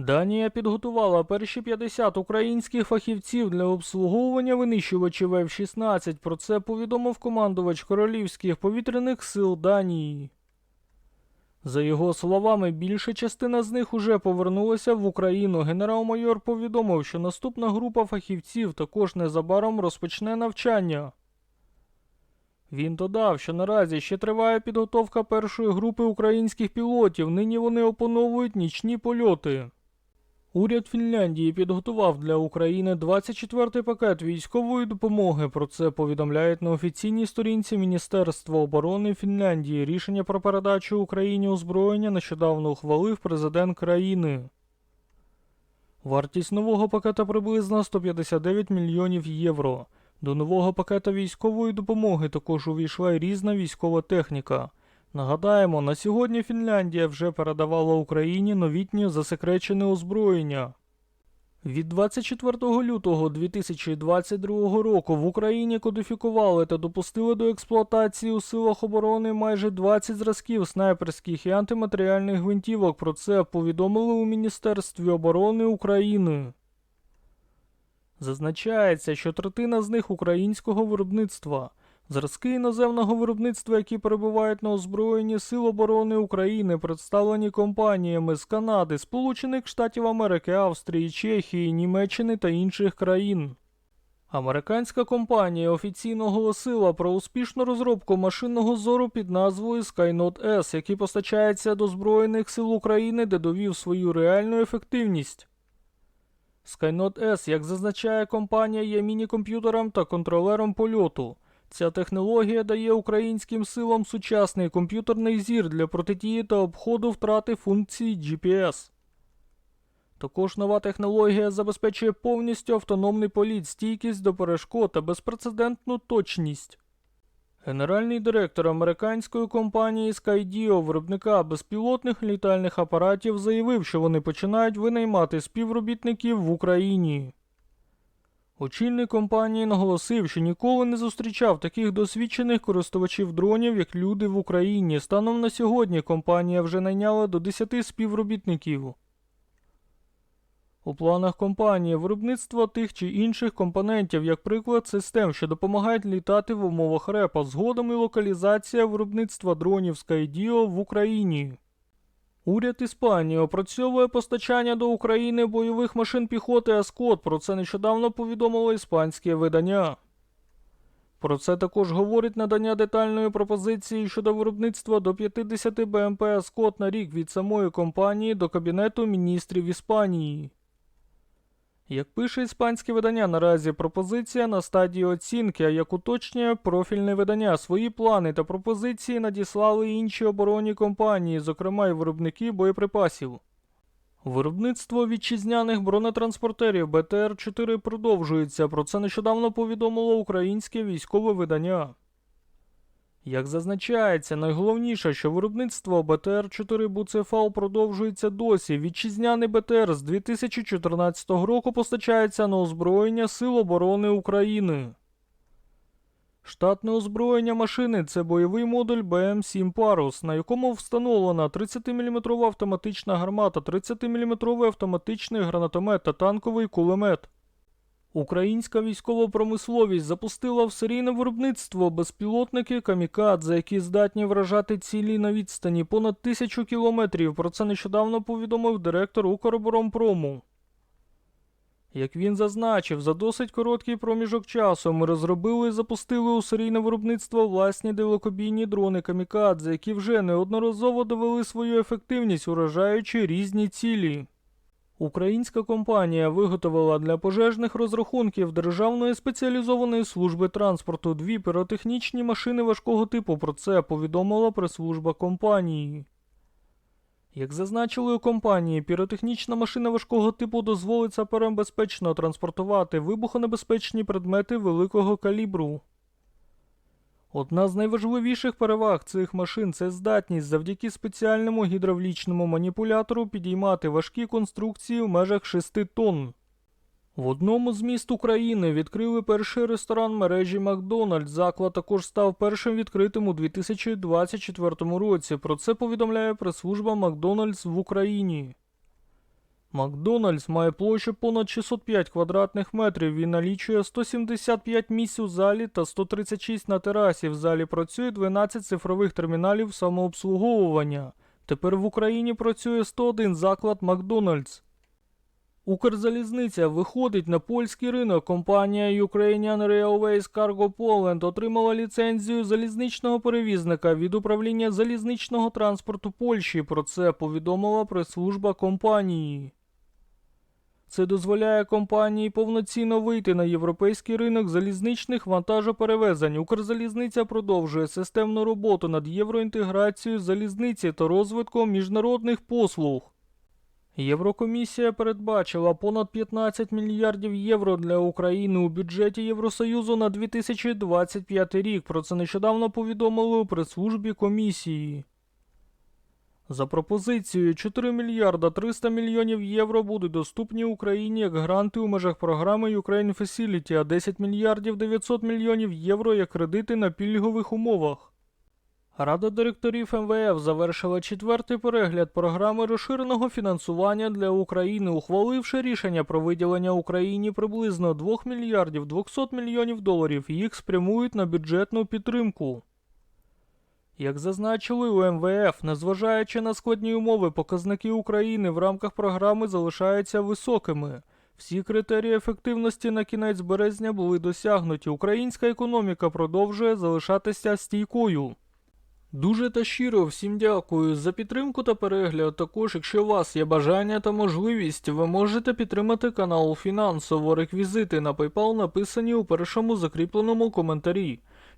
Данія підготувала перші 50 українських фахівців для обслуговування винищувачів F-16. Про це повідомив командувач Королівських повітряних сил Данії. За його словами, більша частина з них уже повернулася в Україну. Генерал-майор повідомив, що наступна група фахівців також незабаром розпочне навчання. Він додав, що наразі ще триває підготовка першої групи українських пілотів. Нині вони опановують нічні польоти. Уряд Фінляндії підготував для України 24-й пакет військової допомоги. Про це повідомляють на офіційній сторінці Міністерства оборони Фінляндії. Рішення про передачу Україні озброєння нещодавно ухвалив президент країни. Вартість нового пакета приблизно 159 мільйонів євро. До нового пакета військової допомоги також увійшла й різна військова техніка. Нагадаємо, на сьогодні Фінляндія вже передавала Україні новітнє засекречене озброєння. Від 24 лютого 2022 року в Україні кодифікували та допустили до експлуатації у силах оборони майже 20 зразків снайперських і антиматеріальних гвинтівок. Про це повідомили у Міністерстві оборони України. Зазначається, що третина з них українського виробництва. Зразки іноземного виробництва, які перебувають на озброєнні Сил оборони України, представлені компаніями з Канади, Сполучених Штатів Америки, Австрії, Чехії, Німеччини та інших країн. Американська компанія офіційно оголосила про успішну розробку машинного зору під назвою Skynote S, який постачається до Збройних сил України, де довів свою реальну ефективність. Skynote S, як зазначає компанія, є міні-комп'ютером та контролером польоту. Ця технологія дає українським силам сучасний комп'ютерний зір для протидії та обходу втрати функції GPS. Також нова технологія забезпечує повністю автономний політ, стійкість до перешкод та безпрецедентну точність. Генеральний директор американської компанії Skydio, виробника безпілотних літальних апаратів, заявив, що вони починають винаймати співробітників в Україні. Очільник компанії наголосив, що ніколи не зустрічав таких досвідчених користувачів дронів, як люди в Україні. Станом на сьогодні компанія вже найняла до 10 співробітників. У планах компанії виробництво тих чи інших компонентів, як приклад систем, що допомагають літати в умовах репа, згодом і локалізація виробництва дронів Skydio в Україні. Уряд Іспанії опрацьовує постачання до України бойових машин піхоти Аскот. Про це нещодавно повідомило іспанське видання. Про це також говорить надання детальної пропозиції щодо виробництва до 50 БМП Аскот на рік від самої компанії до Кабінету міністрів Іспанії. Як пише іспанське видання, наразі пропозиція на стадії оцінки, а як уточнює профільне видання, свої плани та пропозиції надіслали інші оборонні компанії, зокрема й виробники боєприпасів. Виробництво вітчизняних бронетранспортерів БТР-4 продовжується. Про це нещодавно повідомило українське військове видання. Як зазначається, найголовніше, що виробництво БТР-4 Буцефал продовжується досі. Вітчизняний БТР з 2014 року постачається на озброєння Сил оборони України. Штатне озброєння машини це бойовий модуль БМ-7 Парус, на якому встановлена 30-мм автоматична гармата, 30-мм автоматичний гранатомет та танковий кулемет. Українська військова промисловість запустила в серійне виробництво безпілотники камікадзе, які здатні вражати цілі на відстані понад тисячу кілометрів. Про це нещодавно повідомив директор Укроборонпрому. Як він зазначив, за досить короткий проміжок часу ми розробили і запустили у серійне виробництво власні далекобійні дрони камікадзе, які вже неодноразово довели свою ефективність, уражаючи різні цілі. Українська компанія виготовила для пожежних розрахунків Державної спеціалізованої служби транспорту дві піротехнічні машини важкого типу. Про це повідомила прес-служба компанії. Як зазначили у компанії, піротехнічна машина важкого типу дозволить саперам безпечно транспортувати вибухонебезпечні предмети великого калібру. Одна з найважливіших переваг цих машин це здатність завдяки спеціальному гідравлічному маніпулятору підіймати важкі конструкції в межах 6 тонн. В одному з міст України відкрили перший ресторан мережі Макдональдс. Заклад також став першим відкритим у 2024 році. Про це повідомляє прес-служба Макдональдс в Україні. Макдональдс має площу понад 605 квадратних метрів. Він налічує 175 місць у залі та 136 на терасі. В залі працює 12 цифрових терміналів самообслуговування. Тепер в Україні працює 101 заклад Макдональдс. Укрзалізниця виходить на польський ринок. Компанія Ukrainian Railways Cargo Poland отримала ліцензію залізничного перевізника від управління залізничного транспорту Польщі. Про це повідомила прес-служба компанії. Це дозволяє компанії повноцінно вийти на європейський ринок залізничних вантажоперевезень. Укрзалізниця продовжує системну роботу над євроінтеграцією залізниці та розвитком міжнародних послуг. Єврокомісія передбачила понад 15 мільярдів євро для України у бюджеті Євросоюзу на 2025 рік. Про це нещодавно повідомили у прес-службі комісії. За пропозицією 4 мільярда 300 мільйонів євро будуть доступні Україні як гранти у межах програми Ukraine Facility, а 10 мільярдів 900 мільйонів євро як кредити на пільгових умовах. Рада директорів МВФ завершила четвертий перегляд програми розширеного фінансування для України, ухваливши рішення про виділення Україні приблизно 2 мільярдів 200 мільйонів доларів. Їх спрямують на бюджетну підтримку. Як зазначили у МВФ, незважаючи на складні умови, показники України в рамках програми залишаються високими. Всі критерії ефективності на кінець березня були досягнуті. Українська економіка продовжує залишатися стійкою. Дуже та щиро всім дякую за підтримку та перегляд. Також, якщо у вас є бажання та можливість, ви можете підтримати канал фінансово. Реквізити на PayPal написані у першому закріпленому коментарі.